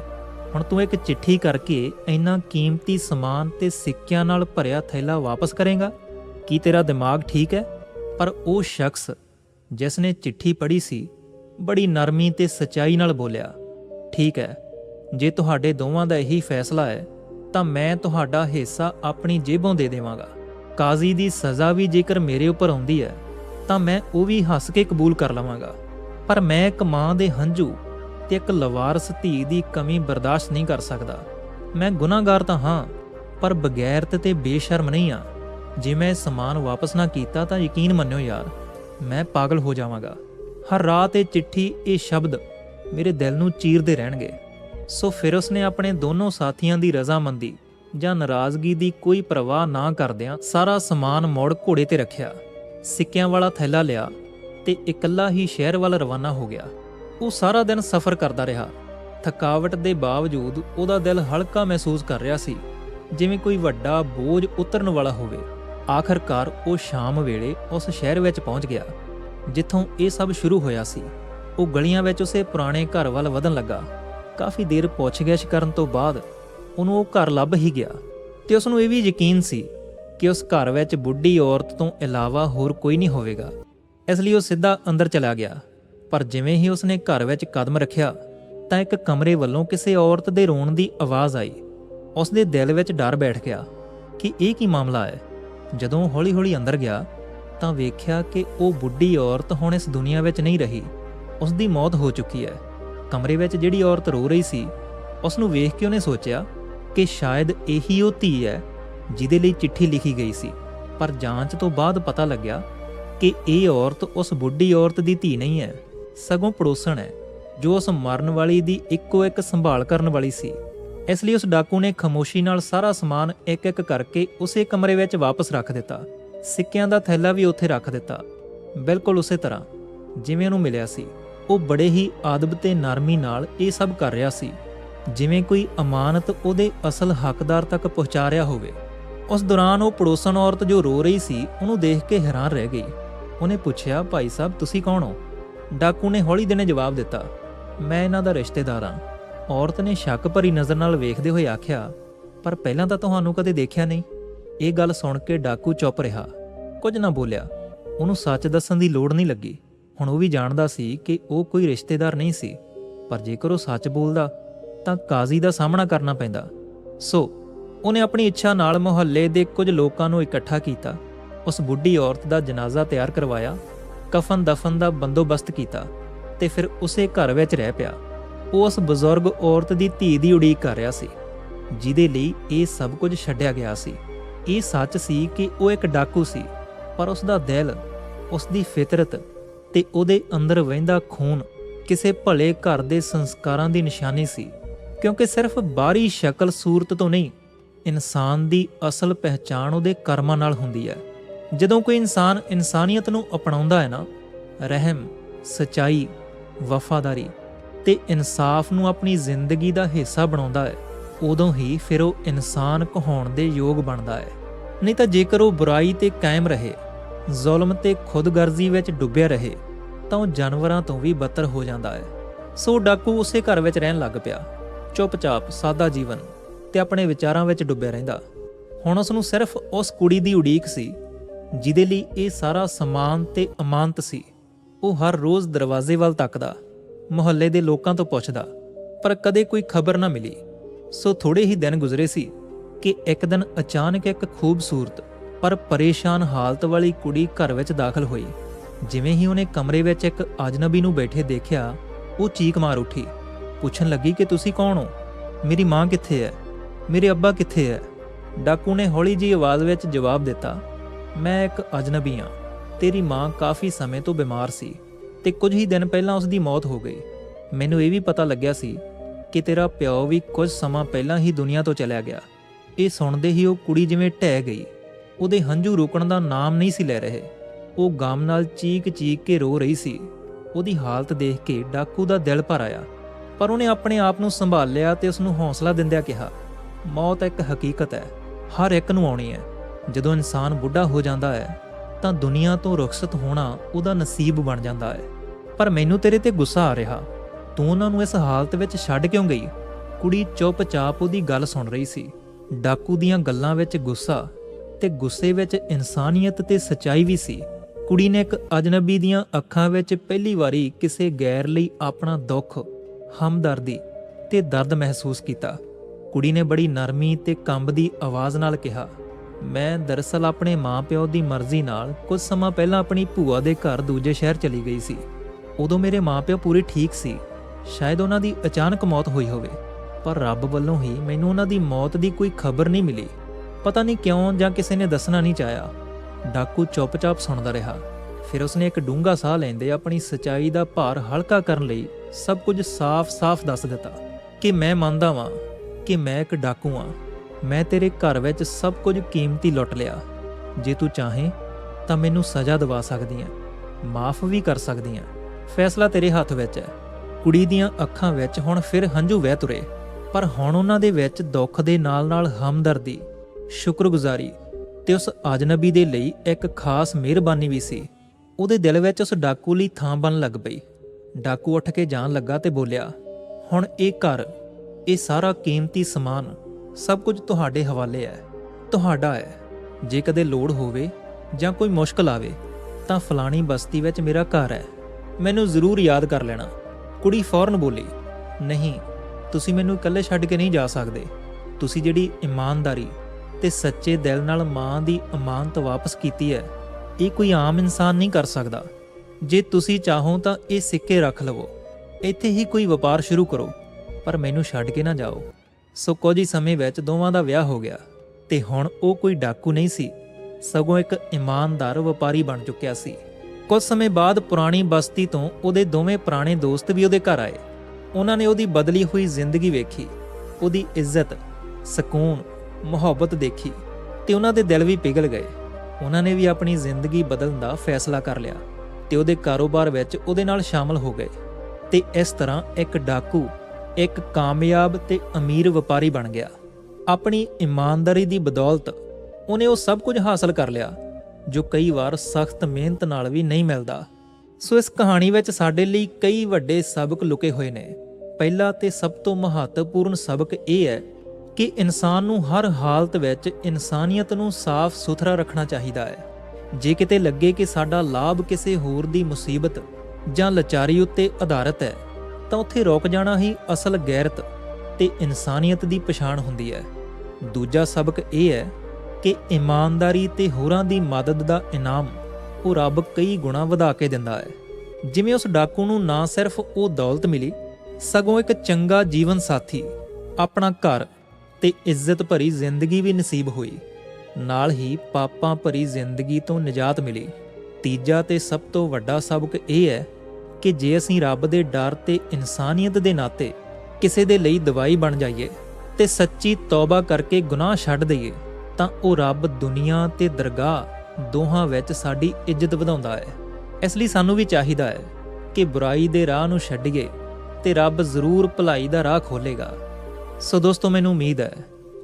S1: ਹੁਣ ਤੂੰ ਇੱਕ ਚਿੱਠੀ ਕਰਕੇ ਇੰਨਾ ਕੀਮਤੀ ਸਮਾਨ ਤੇ ਸਿੱਕਿਆਂ ਨਾਲ ਭਰਿਆ ਥੈਲਾ ਵਾਪਸ ਕਰੇਗਾ? ਕੀ ਤੇਰਾ ਦਿਮਾਗ ਠੀਕ ਹੈ? ਪਰ ਉਹ ਸ਼ਖਸ, ਜਿਸ ਨੇ ਚਿੱਠੀ ਪੜ੍ਹੀ ਸੀ, ਬੜੀ ਨਰਮੀ ਤੇ ਸਚਾਈ ਨਾਲ ਬੋਲਿਆ, ਠੀਕ ਹੈ, ਜੇ ਤੁਹਾਡੇ ਦੋਵਾਂ ਦਾ ਇਹੀ ਫੈਸਲਾ ਹੈ, ਤਾਂ ਮੈਂ ਤੁਹਾਡਾ ਹਿੱਸਾ ਆਪਣੀ ਜੇਬੋਂ ਦੇ ਦੇਵਾਂਗਾ। ਕਾਜ਼ੀ ਦੀ ਸਜ਼ਾ ਵੀ ਜੇਕਰ ਮੇਰੇ ਉੱਪਰ ਆਉਂਦੀ ਹੈ, ਤਾਂ ਮੈਂ ਉਹ ਵੀ ਹੱਸ ਕੇ ਕਬੂਲ ਕਰ ਲਵਾਂਗਾ। ਪਰ ਮੈਂ ਇੱਕ ਮਾਂ ਦੇ ਹੰਝੂ ਤੇ ਇੱਕ ਲਵਾਰਸ ਧੀ ਦੀ ਕਮੀ ਬਰਦਾਸ਼ਤ ਨਹੀਂ ਕਰ ਸਕਦਾ। ਮੈਂ ਗੁਨਾਹਗਾਰ ਤਾਂ ਹਾਂ, ਪਰ ਬਗੈਰਤ ਤੇ ਬੇਸ਼ਰਮ ਨਹੀਂ ਆ ਜੇ ਮੈਂ ਇਹ ਸਮਾਨ ਵਾਪਸ ਨਾ ਕੀਤਾ ਤਾਂ ਯਕੀਨ ਮੰਨਿਓ ਯਾਰ, ਮੈਂ ਪਾਗਲ ਹੋ ਜਾਵਾਂਗਾ। ਹਰ ਰਾਤ ਇਹ ਚਿੱਠੀ, ਇਹ ਸ਼ਬਦ ਮੇਰੇ ਦਿਲ ਨੂੰ ਚੀਰਦੇ ਰਹਿਣਗੇ। ਸੋ ਫਿਰ ਉਸਨੇ ਆਪਣੇ ਦੋਨੋਂ ਸਾਥੀਆਂ ਦੀ ਰਜ਼ਾਮੰਦੀ ਜਾਂ ਨਾਰਾਜ਼ਗੀ ਦੀ ਕੋਈ ਪਰਵਾਹ ਨਾ ਕਰਦਿਆਂ ਸਾਰਾ ਸਮਾਨ ਮੋੜ ਘੋੜੇ ਤੇ ਰੱਖਿਆ। ਸਿੱਕਿਆਂ ਵਾਲਾ ਥੈਲਾ ਲਿਆ ਤੇ ਇਕੱਲਾ ਹੀ ਸ਼ਹਿਰ ਵੱਲ ਰਵਾਨਾ ਹੋ ਗਿਆ। ਉਹ ਸਾਰਾ ਦਿਨ ਸਫ਼ਰ ਕਰਦਾ ਰਿਹਾ। ਥਕਾਵਟ ਦੇ ਬਾਵਜੂਦ ਉਹਦਾ ਦਿਲ ਹਲਕਾ ਮਹਿਸੂਸ ਕਰ ਰਿਹਾ ਸੀ, ਜਿਵੇਂ ਕੋਈ ਵੱਡਾ ਬੋਝ ਉਤਰਨ ਵਾਲਾ ਹੋਵੇ। ਆਖਰਕਾਰ ਉਹ ਸ਼ਾਮ ਵੇਲੇ ਉਸ ਸ਼ਹਿਰ ਵਿੱਚ ਪਹੁੰਚ ਗਿਆ, ਜਿੱਥੋਂ ਇਹ ਸਭ ਸ਼ੁਰੂ ਹੋਇਆ ਸੀ। ਉਹ ਗਲੀਆਂ ਵਿੱਚ ਉਸੇ ਪੁਰਾਣੇ ਘਰ ਵੱਲ ਵਧਣ ਲੱਗਾ। ਕਾਫੀ ਦੇਰ ਪੁੱਛਗਿੱਛ ਕਰਨ ਤੋਂ ਬਾਅਦ ਉਹਨੂੰ ਉਹ ਘਰ ਲੱਭ ਹੀ ਗਿਆ ਤੇ ਉਸ ਨੂੰ ਇਹ ਵੀ ਯਕੀਨ ਸੀ ਕਿ ਉਸ ਘਰ ਵਿੱਚ ਬੁੱਢੀ ਔਰਤ ਤੋਂ ਇਲਾਵਾ ਹੋਰ ਕੋਈ ਨਹੀਂ ਹੋਵੇਗਾ। ਇਸ ਲਈ ਉਹ ਸਿੱਧਾ ਅੰਦਰ ਚਲਾ ਗਿਆ। ਪਰ ਜਿਵੇਂ ਹੀ ਉਸਨੇ ਘਰ ਵਿੱਚ ਕਦਮ ਰੱਖਿਆ, ਤਾਂ ਇੱਕ ਕਮਰੇ ਵੱਲੋਂ ਕਿਸੇ ਔਰਤ ਦੇ ਰੋਣ ਦੀ ਆਵਾਜ਼ ਆਈ। ਉਸ ਦੇ ਦਿਲ ਵਿੱਚ ਡਰ ਬੈਠ ਗਿਆ ਕਿ ਇਹ ਕੀ ਮਾਮਲਾ ਹੈ? ਜਦੋਂ ਹੌਲੀ-ਹੌਲੀ ਅੰਦਰ ਗਿਆ, ਤਾਂ ਵੇਖਿਆ ਕਿ ਉਹ ਬੁੱਢੀ ਔਰਤ ਹੁਣ ਇਸ ਦੁਨੀਆ ਵਿੱਚ ਨਹੀਂ ਰਹੀ। ਉਸ ਦੀ ਮੌਤ ਹੋ ਚੁੱਕੀ ਹੈ। ਕਮਰੇ ਵਿੱਚ ਜਿਹੜੀ ਔਰਤ ਰੋ ਰਹੀ ਸੀ ਉਸ ਨੂੰ ਵੇਖ ਕੇ ਉਹਨੇ ਸੋਚਿਆ ਕਿ ਸ਼ਾਇਦ ਇਹੀ ਉਹ ਧੀ ਹੈ ਜਿਹਦੇ ਲਈ ਚਿੱਠੀ ਲਿਖੀ ਗਈ ਸੀ। ਪਰ ਜਾਂਚ ਤੋਂ ਬਾਅਦ ਪਤਾ ਲੱਗਿਆ ਕਿ ਇਹ ਔਰਤ ਉਸ ਬੁੱਢੀ ਔਰਤ ਦੀ ਧੀ ਨਹੀਂ ਹੈ। ਸਗੋਂ ਪੜੋਸਣ ਹੈ, ਜੋ ਉਸ ਮਰਨ ਵਾਲੀ ਦੀ ਇੱਕੋ ਇੱਕ ਸੰਭਾਲ ਕਰਨ ਵਾਲੀ ਸੀ। ਇਸ ਲਈ ਉਸ ਡਾਕੂ ਨੇ ਖਮੋਸ਼ੀ ਨਾਲ ਸਾਰਾ ਸਮਾਨ ਇੱਕ-ਇੱਕ ਕਰਕੇ ਉਸੇ ਕਮਰੇ ਵਿੱਚ ਵਾਪਸ ਰੱਖ ਦਿੱਤਾ। ਸਿੱਕਿਆਂ ਦਾ ਥੈਲਾ ਵੀ ਉੱਥੇ ਰੱਖ ਦਿੱਤਾ। ਬਿਲਕੁਲ ਉਸੇ ਤਰ੍ਹਾਂ, ਜਿਵੇਂ ਉਹਨੂੰ ਮਿਲਿਆ ਸੀ। ਉਹ ਬੜੇ ਹੀ ਆਦਬ ਤੇ ਨਰਮੀ ਨਾਲ ਇਹ ਸਭ ਕਰ ਰਿਹਾ ਸੀ। ਜਿਵੇਂ ਕੋਈ ਅਮਾਨਤ ਉਹਦੇ ਅਸਲ ਹੱਕਦਾਰ ਤੱਕ ਪਹੁੰਚਾ ਰਿਹਾ ਹੋਵੇ। ਉਸ ਦੌਰਾਨ ਉਹ ਪੜੋਸਣ ਔਰਤ ਜੋ ਰੋ ਰਹੀ ਸੀ, ਉਹਨੂੰ ਦੇਖ ਕੇ ਹੈਰਾਨ ਰਹਿ ਗਈ। ਉਹਨੇ ਪੁੱਛਿਆ, ਭਾਈ ਸਾਹਿਬ, ਤੁਸੀਂ ਕੌਣ ਹੋ? ਡਾਕੂ ਨੇ ਹੌਲੀ ਦਿਨੇ ਜਵਾਬ ਦਿੱਤਾ, ਮੈਂ ਇਹਨਾਂ ਦਾ ਰਿਸ਼ਤੇਦਾਰ ਹਾਂ। ਔਰਤ ਨੇ ਸ਼ੱਕ ਭਰੀ ਨਜ਼ਰ ਨਾਲ ਵੇਖਦੇ ਹੋਏ ਆਖਿਆ, ਪਰ ਪਹਿਲਾਂ ਤਾਂ ਤੁਹਾਨੂੰ ਕਦੇ ਦੇਖਿਆ ਨਹੀਂ? ਇਹ ਗੱਲ ਸੁਣ ਕੇ ਡਾਕੂ ਚੁੱਪ ਰਿਹਾ। ਕੁਝ ਨਾ ਬੋਲਿਆ। ਉਹਨੂੰ ਸੱਚ ਦੱਸਣ ਦੀ ਲੋੜ ਨਹੀਂ ਲੱਗੀ। ਹੁਣ ਉਹ ਵੀ ਜਾਣਦਾ ਸੀ ਕਿ ਉਹ ਕੋਈ ਰਿਸ਼ਤੇਦਾਰ ਨਹੀਂ ਸੀ। ਪਰ ਜੇਕਰ ਉਹ ਸੱਚ ਬੋਲਦਾ ਤਾਂ ਕਾਜ਼ੀ ਦਾ ਸਾਹਮਣਾ ਕਰਨਾ ਪੈਂਦਾ। ਸੋ, ਉਹਨੇ ਆਪਣੀ ਇੱਛਾ ਨਾਲ ਮੁਹੱਲੇ ਦੇ ਕੁਝ ਲੋਕਾਂ ਨੂੰ ਇਕੱਠਾ ਕੀਤਾ। ਉਸ ਬੁੱਢੀ ਔਰਤ ਦਾ ਜਨਾਜ਼ਾ ਤਿਆਰ ਕਰਵਾਇਆ, ਕਫਨ ਦਫਨ ਦਾ ਬੰਦੋਬਸਤ ਕੀਤਾ ਤੇ ਫਿਰ ਉਸੇ ਘਰ ਵਿੱਚ ਰਹਿ ਪਿਆ। ਉਹ ਉਸ ਬਜ਼ੁਰਗ ਔਰਤ ਦੀ ਧੀ ਦੀ ਉਡੀਕ ਕਰ ਰਿਹਾ ਸੀ, ਜਿਹਦੇ ਲਈ ਇਹ ਸਭ ਕੁਝ ਛੱਡਿਆ ਗਿਆ ਸੀ। ਇਹ ਸੱਚ ਸੀ ਕਿ ਉਹ ਇੱਕ ਡਾਕੂ ਸੀ, ਪਰ ਉਸ ਦਾ ਦਿਲ, ਉਸ ਦੀ ਫਿਤਰਤ ਤੇ ਉਹਦੇ ਅੰਦਰ ਵਹਿੰਦਾ ਖੂਨ ਕਿਸੇ ਭਲੇ ਘਰ ਦੇ ਸੰਸਕਾਰਾਂ ਦੀ ਨਿਸ਼ਾਨੀ ਸੀ। ਕਿਉਂਕਿ ਸਿਰਫ ਬਾਹਰੀ ਸ਼ਕਲ ਸੂਰਤ ਤੋਂ ਨਹੀਂ, ਇਨਸਾਨ ਦੀ ਅਸਲ ਪਹਿਚਾਣ ਉਹਦੇ ਕਰਮਾਂ ਨਾਲ ਹੁੰਦੀ ਹੈ। ਜਦੋਂ ਕੋਈ ਇਨਸਾਨ ਇਨਸਾਨੀਅਤ ਨੂੰ ਅਪਣਾਉਂਦਾ ਹੈ ਨਾ, ਰਹਿਮ, ਸਚਾਈ, ਵਫਾਦਾਰੀ ਤੇ ਇਨਸਾਫ ਨੂੰ ਆਪਣੀ ਜ਼ਿੰਦਗੀ ਦਾ ਹਿੱਸਾ ਬਣਾਉਂਦਾ ਹੈ, ਉਦੋਂ ਹੀ ਫਿਰ ਉਹ ਇਨਸਾਨ ਕਹਾਉਣ ਦੇ ਯੋਗ ਬਣਦਾ ਹੈ। ਨਹੀਂ ਤਾਂ ਜੇਕਰ ਉਹ ਬੁਰਾਈ ਤੇ ਕਾਇਮ ਰਹੇ, ਜ਼ੁਲਮ ਤੇ ਖੁਦਗਰਜ਼ੀ ਵਿੱਚ ਡੁੱਬਿਆ ਰਹੇ, ਤਾਂ ਉਹ ਜਾਨਵਰਾਂ ਤੋਂ ਵੀ ਬੱਤਰ ਹੋ ਜਾਂਦਾ ਹੈ। ਸੋ ਡਾਕੂ ਉਸੇ ਘਰ ਵਿੱਚ ਰਹਿਣ ਲੱਗ ਪਿਆ। ਚੁੱਪਚਾਪ ਸਾਦਾ ਜੀਵਨ ਤੇ ਆਪਣੇ ਵਿਚਾਰਾਂ ਵਿੱਚ ਡੁੱਬਿਆ ਰਹਿੰਦਾ। ਹੁਣ ਉਸ ਨੂੰ ਸਿਰਫ ਉਸ ਕੁੜੀ ਦੀ ਉਡੀਕ ਸੀ, ਜਿਹਦੇ ਲਈ ਇਹ ਸਾਰਾ ਸਮਾਨ ਤੇ ਅਮਾਨਤ ਸੀ। ਉਹ ਹਰ ਰੋਜ਼ ਦਰਵਾਜ਼ੇ ਵੱਲ ਤੱਕਦਾ, ਮੁਹੱਲੇ ਦੇ ਲੋਕਾਂ ਤੋਂ ਪੁੱਛਦਾ, ਪਰ ਕਦੇ ਕੋਈ ਖਬਰ ਨਾ ਮਿਲੀ। ਸੋ ਥੋੜੇ ਹੀ ਦਿਨ ਗੁਜ਼ਰੇ ਸੀ ਕਿ ਇੱਕ ਦਿਨ ਅਚਾਨਕ ਇੱਕ ਖੂਬਸੂਰਤ ਪਰ ਪਰੇਸ਼ਾਨ ਹਾਲਤ ਵਾਲੀ ਕੁੜੀ ਘਰ ਵਿੱਚ ਦਾਖਲ ਹੋਈ। ਜਿਵੇਂ ਹੀ ਉਹਨੇ ਕਮਰੇ ਵਿੱਚ ਇੱਕ ਅਜਨਬੀ ਨੂੰ ਬੈਠੇ ਦੇਖਿਆ, ਉਹ ਚੀਕ ਮਾਰ ਉੱਠੀ। ਪੁੱਛਣ ਲੱਗੀ ਕਿ ਤੁਸੀਂ ਕੌਣ ਹੋ? ਮੇਰੀ ਮਾਂ ਕਿੱਥੇ ਹੈ? ਮੇਰੇ ਅੱਬਾ ਕਿੱਥੇ ਹੈ? ਡਾਕੂ ਨੇ ਹੌਲੀ ਜਿਹੀ ਆਵਾਜ਼ ਵਿੱਚ ਜਵਾਬ ਦਿੱਤਾ, ਮੈਂ ਇੱਕ ਅਜਨਬੀ ਹਾਂ। ਤੇਰੀ ਮਾਂ ਕਾਫੀ ਸਮੇਂ ਤੋਂ ਬਿਮਾਰ ਸੀ ਤੇ ਕੁਝ ਹੀ ਦਿਨ ਪਹਿਲਾਂ ਉਸ ਦੀ ਮੌਤ ਹੋ ਗਈ। ਮੈਨੂੰ ਇਹ ਵੀ ਪਤਾ ਲੱਗਿਆ ਸੀ ਕਿ ਤੇਰਾ ਪਿਓ ਵੀ ਕੁਝ ਸਮਾਂ ਪਹਿਲਾਂ ਹੀ ਦੁਨੀਆ ਤੋਂ ਚਲਿਆ ਗਿਆ। ਇਹ ਸੁਣਦੇ ਹੀ ਉਹ ਕੁੜੀ ਜਿਵੇਂ ਢਹਿ ਗਈ। ਉਹਦੇ ਹੰਝੂ ਰੁਕਣ ਦਾ ਨਾਮ ਨਹੀਂ ਸੀ ਲੈ ਰਹੇ। ਉਹ ਗਮ ਨਾਲ ਚੀਕ-ਚੀਕ ਕੇ ਰੋ ਰਹੀ ਸੀ। ਉਹਦੀ ਹਾਲਤ ਦੇਖ ਕੇ ਡਾਕੂ ਦਾ ਦਿਲ ਭਰ ਆਇਆ। ਪਰ ਉਹਨੇ ਆਪਣੇ ਆਪ ਨੂੰ ਸੰਭਾਲ ਲਿਆ ਤੇ ਉਸ ਨੂੰ ਹੌਸਲਾ ਦਿੰਦਿਆਂ ਕਿਹਾ, ਮੌਤ ਇੱਕ ਹਕੀਕਤ ਹੈ, ਹਰ ਇੱਕ ਨੂੰ ਆਉਣੀ ਹੈ। ਜਦੋਂ ਇਨਸਾਨ ਬੁੱਢਾ ਹੋ ਜਾਂਦਾ ਹੈ, ਤਾਂ ਦੁਨੀਆ ਤੋਂ ਰੁਖਸਤ ਹੋਣਾ ਉਹਦਾ ਨਸੀਬ ਬਣ ਜਾਂਦਾ ਹੈ। ਪਰ ਮੈਨੂੰ ਤੇਰੇ ਤੇ ਗੁੱਸਾ ਆ ਰਿਹਾ। ਤੂੰ ਉਹਨਾਂ ਨੂੰ ਇਸ ਹਾਲਤ ਵਿੱਚ ਛੱਡ ਕਿਉਂ ਗਈ? ਕੁੜੀ ਚੁੱਪਚਾਪ ਉਹਦੀ ਗੱਲ ਸੁਣ ਰਹੀ ਸੀ। ਡਾਕੂ ਦੀਆਂ ਗੱਲਾਂ ਵਿੱਚ ਗੁੱਸਾ ਤੇ ਗੁੱਸੇ ਵਿੱਚ ਇਨਸਾਨੀਅਤ ਤੇ ਸਚਾਈ ਵੀ ਸੀ। ਕੁੜੀ ਨੇ ਇੱਕ ਅਜਨਬੀ ਦੀਆਂ ਅੱਖਾਂ ਵਿੱਚ ਪਹਿਲੀ ਵਾਰੀ ਕਿਸੇ ਗੈਰ ਲਈ ਆਪਣਾ ਦੁੱਖ ਹਮਦਰਦੀ ਤੇ ਦਰਦ ਮਹਿਸੂਸ ਕੀਤਾ। ਕੁੜੀ ਨੇ ਬੜੀ ਨਰਮੀ ਤੇ ਕੰਬਦੀ ਆਵਾਜ਼ ਨਾਲ ਕਿਹਾ, ਮੈਂ ਦਰਅਸਲ ਆਪਣੇ ਮਾਪਿਓ ਦੀ ਮਰਜ਼ੀ ਨਾਲ ਕੁਝ ਸਮਾਂ ਪਹਿਲਾਂ ਆਪਣੀ ਭੂਆ ਦੇ ਘਰ ਦੂਜੇ ਸ਼ਹਿਰ ਚਲੀ ਗਈ ਸੀ। ਉਦੋਂ ਮੇਰੇ ਮਾਪਿਓ ਪੂਰੇ ਠੀਕ ਸੀ। ਸ਼ਾਇਦ ਉਹਨਾਂ ਦੀ ਅਚਾਨਕ ਮੌਤ ਹੋਈ ਹੋਵੇ, ਪਰ ਰੱਬ ਵੱਲੋਂ ਹੀ ਮੈਨੂੰ ਉਹਨਾਂ ਦੀ ਮੌਤ ਦੀ ਕੋਈ ਖਬਰ ਨਹੀਂ ਮਿਲੀ। ਪਤਾ ਨਹੀਂ ਕਿਉਂ ਜਾਂ ਕਿਸੇ ਨੇ ਦੱਸਣਾ ਨਹੀਂ ਚਾਹਿਆ। ਡਾਕੂ ਚੁੱਪਚਾਪ ਸੁਣਦਾ ਰਿਹਾ। ਫਿਰ ਉਸਨੇ ਇੱਕ ਡੂੰਘਾ ਸਾਹ ਲੈਂਦੇ ਆਪਣੀ ਸਚਾਈ ਦਾ ਭਾਰ ਹਲਕਾ ਕਰਨ ਲਈ ਸਭ ਕੁਝ ਸਾਫ਼-ਸਾਫ਼ ਦੱਸ ਦਿੱਤਾ ਕਿ ਮੈਂ ਮੰਨਦਾ ਵਾਂ ਕਿ ਮੈਂ ਇੱਕ ਡਾਕੂ ਹਾਂ ਮੈਂ ਤੇਰੇ ਘਰ ਵਿੱਚ ਸਭ ਕੁਝ ਕੀਮਤੀ ਲੁੱਟ ਲਿਆ। ਜੇ ਤੂੰ ਚਾਹੇ ਤਾਂ ਮੈਨੂੰ ਸਜ਼ਾ ਦਿਵਾ ਸਕਦੀ ਹੈ ਮਾਫ ਵੀ ਕਰ ਸਕਦੀ ਹੈ ਫੈਸਲਾ ਤੇਰੇ ਹੱਥ ਵਿੱਚ ਹੈ। ਕੁੜੀ ਦੀਆਂ ਅੱਖਾਂ ਵਿੱਚ ਹੁਣ ਫਿਰ ਹੰਝੂ ਵਹਿ ਤੁਰੇ, ਪਰ ਹੁਣ ਉਹਨਾਂ ਦੇ ਵਿੱਚ ਦੁੱਖ ਦੇ ਨਾਲ-ਨਾਲ ਹਮਦਰਦੀ, ਸ਼ੁਕਰਗੁਜ਼ਾਰੀ ਤੇ ਉਸ ਅਜਨਬੀ ਦੇ ਲਈ ਇੱਕ ਖਾਸ ਮਿਹਰਬਾਨੀ ਵੀ ਸੀ। ਉਹਦੇ ਦਿਲ ਵਿੱਚ ਉਸ ਡਾਕੂ ਲਈ ਥਾਂ ਬਣ ਲੱਗ ਪਈ। ਡਾਕੂ ਉੱਠ ਕੇ ਜਾਣ ਲੱਗਾ ਤੇ ਬੋਲਿਆ, ਹੁਣ ਇਹ ਘਰ, ਇਹ ਸਾਰਾ ਕੀਮਤੀ ਸਮਾਨ ਸਭ ਕੁਝ ਤੁਹਾਡੇ ਹਵਾਲੇ ਹੈ, ਤੁਹਾਡਾ ਹੈ। ਜੇ ਕਦੇ ਲੋੜ ਹੋਵੇ ਜਾਂ ਕੋਈ ਮੁਸ਼ਕਲ ਆਵੇ, ਤਾਂ ਫਲਾਣੀ ਬਸਤੀ ਵਿੱਚ ਮੇਰਾ ਘਰ ਹੈ। ਮੈਨੂੰ ਜ਼ਰੂਰ ਯਾਦ ਕਰ ਲੈਣਾ। ਕੁੜੀ ਫੌਰਨ ਬੋਲੀ, ਨਹੀਂ, ਤੁਸੀਂ ਮੈਨੂੰ ਇਕੱਲੇ ਛੱਡ ਕੇ ਨਹੀਂ ਜਾ ਸਕਦੇ। ਤੁਸੀਂ ਜਿਹੜੀ ਇਮਾਨਦਾਰੀ ਤੇ ਸੱਚੇ ਦਿਲ ਨਾਲ ਮਾਂ ਦੀ ਅਮਾਨਤ ਵਾਪਸ ਕੀਤੀ ਹੈ, ਇਹ ਕੋਈ ਆਮ ਇਨਸਾਨ ਨਹੀਂ ਕਰ ਸਕਦਾ। ਜੇ ਤੁਸੀਂ ਚਾਹੋ ਤਾਂ ਇਹ ਸਿੱਕੇ ਰੱਖ ਲਵੋ। ਇੱਥੇ ਹੀ ਕੋਈ ਵਪਾਰ ਸ਼ੁਰੂ ਕਰੋ, ਪਰ ਮੈਨੂੰ ਛੱਡ ਕੇ ਨਾ ਜਾਓ। ਸੋ ਕੁਝ ਹੀ ਸਮੇਂ ਵਿੱਚ ਦੋਵਾਂ ਦਾ ਵਿਆਹ ਹੋ ਗਿਆ, ਤੇ ਹੁਣ ਉਹ ਕੋਈ ਡਾਕੂ ਨਹੀਂ ਸੀ। ਸਗੋਂ ਇੱਕ ਇਮਾਨਦਾਰ ਵਪਾਰੀ ਬਣ ਚੁੱਕਿਆ ਸੀ। ਕੁਝ ਸਮੇਂ ਬਾਅਦ ਪੁਰਾਣੀ ਬਸਤੀ ਤੋਂ ਉਹਦੇ ਦੋਵੇਂ ਪੁਰਾਣੇ ਦੋਸਤ ਵੀ ਉਹਦੇ ਘਰ ਆਏ। ਉਹਨਾਂ ਨੇ ਉਹਦੀ ਬਦਲੀ ਹੋਈ ਜ਼ਿੰਦਗੀ ਵੇਖੀ, ਉਹਦੀ ਇੱਜ਼ਤ, ਸਕੂਨ, ਮੁਹੱਬਤ ਦੇਖੀ, ਤੇ ਉਹਨਾਂ ਦੇ ਦਿਲ ਵੀ ਪਿਘਲ ਗਏ। ਉਹਨਾਂ ਨੇ ਵੀ ਆਪਣੀ ਜ਼ਿੰਦਗੀ ਬਦਲਣ ਦਾ ਫੈਸਲਾ ਕਰ ਲਿਆ। ਤੇ ਉਹਦੇ ਕਾਰੋਬਾਰ ਵਿੱਚ ਉਹਦੇ ਨਾਲ ਸ਼ਾਮਲ ਹੋ ਗਏ ਤੇ ਇਸ ਤਰ੍ਹਾਂ ਇੱਕ ਡਾਕੂ, ਇੱਕ ਕਾਮਯਾਬ ਤੇ ਅਮੀਰ ਵਪਾਰੀ ਬਣ ਗਿਆ। ਆਪਣੀ ਇਮਾਨਦਾਰੀ ਦੀ ਬਦੌਲਤ ਉਹਨੇ ਉਹ ਸਭ ਕੁਝ ਹਾਸਲ ਕਰ ਲਿਆ, ਜੋ ਕਈ ਵਾਰ ਸਖਤ ਮਿਹਨਤ ਨਾਲ ਵੀ ਨਹੀਂ ਮਿਲਦਾ। ਸੋ ਇਸ ਕਹਾਣੀ ਵਿੱਚ ਸਾਡੇ ਲਈ ਕਈ ਵੱਡੇ ਸਬਕ ਲੁਕੇ ਹੋਏ ਨੇ। ਪਹਿਲਾ ਤੇ ਸਭ ਤੋਂ ਮਹੱਤਵਪੂਰਨ ਸਬਕ ਇਹ ਹੈ ਕਿ ਇਨਸਾਨ ਨੂੰ ਹਰ ਹਾਲਤ ਵਿੱਚ ਇਨਸਾਨੀਅਤ ਨੂੰ ਸਾਫ਼ ਸੁਥਰਾ ਰੱਖਣਾ ਚਾਹੀਦਾ ਹੈ। ਜੇ ਕਿਤੇ ਲੱਗੇ ਕਿ ਸਾਡਾ ਲਾਭ ਕਿਸੇ ਹੋਰ ਦੀ ਮੁਸੀਬਤ ਜਾਂ ਲਾਚਾਰੀ ਉੱਤੇ ਆਧਾਰਿਤ ਹੈ, ਤਾਂ ਉੱਥੇ ਰੁਕ ਜਾਣਾ ਹੀ ਅਸਲ ਗੈਰਤ ਤੇ ਇਨਸਾਨੀਅਤ ਦੀ ਪਛਾਣ ਹੁੰਦੀ ਹੈ। ਦੂਜਾ ਸਬਕ ਇਹ ਹੈ ਕਿ ਇਮਾਨਦਾਰੀ ਤੇ ਹੋਰਾਂ ਦੀ ਮਦਦ ਦਾ ਇਨਾਮ ਉਹ ਰੱਬ ਕਈ ਗੁਣਾ ਵਧਾ ਕੇ ਦਿੰਦਾ ਹੈ। ਜਿਵੇਂ ਉਸ ਡਾਕੂ ਨੂੰ ਨਾ ਸਿਰਫ ਉਹ ਦੌਲਤ ਮਿਲੀ, ਸਗੋਂ ਇੱਕ ਚੰਗਾ ਜੀਵਨ ਸਾਥੀ, ਆਪਣਾ ਘਰ ਤੇ ਇੱਜ਼ਤ ਭਰੀ ਜ਼ਿੰਦਗੀ ਵੀ ਨਸੀਬ ਹੋਈ। ਨਾਲ ਹੀ ਪਾਪਾਂ ਭਰੀ ਜ਼ਿੰਦਗੀ ਤੋਂ ਨਿਜਾਤ ਮਿਲੀ। ਤੀਜਾ ਤੇ ਸਭ ਤੋਂ ਵੱਡਾ ਸਬਕ ਇਹ ਹੈ ਕਿ ਜੇ ਅਸੀਂ ਰੱਬ ਦੇ ਡਰ ਤੇ ਇਨਸਾਨੀਅਤ ਦੇ ਨਾਤੇ ਕਿਸੇ ਦੇ ਲਈ ਦਵਾਈ ਬਣ ਜਾਈਏ ਤੇ ਸੱਚੀ ਤੌਬਾ ਕਰਕੇ ਗੁਨਾਹ ਛੱਡ ਦਈਏ, ਤਾਂ ਉਹ ਰੱਬ ਦੁਨੀਆ ਤੇ ਦਰਗਾਹ ਦੋਹਾਂ ਵਿੱਚ ਸਾਡੀ ਇੱਜ਼ਤ ਵਧਾਉਂਦਾ ਹੈ। ਇਸ ਲਈ ਸਾਨੂੰ ਵੀ ਚਾਹੀਦਾ ਹੈ ਕਿ ਬੁਰਾਈ ਦੇ ਰਾਹ ਨੂੰ ਛੱਡੀਏ ਤੇ ਰੱਬ ਜ਼ਰੂਰ ਭਲਾਈ ਦਾ ਰਾਹ ਖੋਲੇਗਾ ਸੋ ਦੋਸਤੋ, ਮੈਨੂੰ ਉਮੀਦ ਹੈ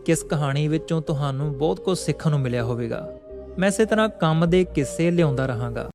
S1: ਕਿਸ ਕਹਾਣੀ ਵਿੱਚੋਂ ਤੁਹਾਨੂੰ ਬਹੁਤ ਕੁਝ ਸਿੱਖਣ ਨੂੰ ਮਿਲਿਆ ਹੋਵੇਗਾ। ਮੈਂ ਇਸੇ ਤਰ੍ਹਾਂ ਕੰਮ ਦੇ ਕਿੱਸੇ ਲਿਆਉਂਦਾ ਰਹਾਂਗਾ।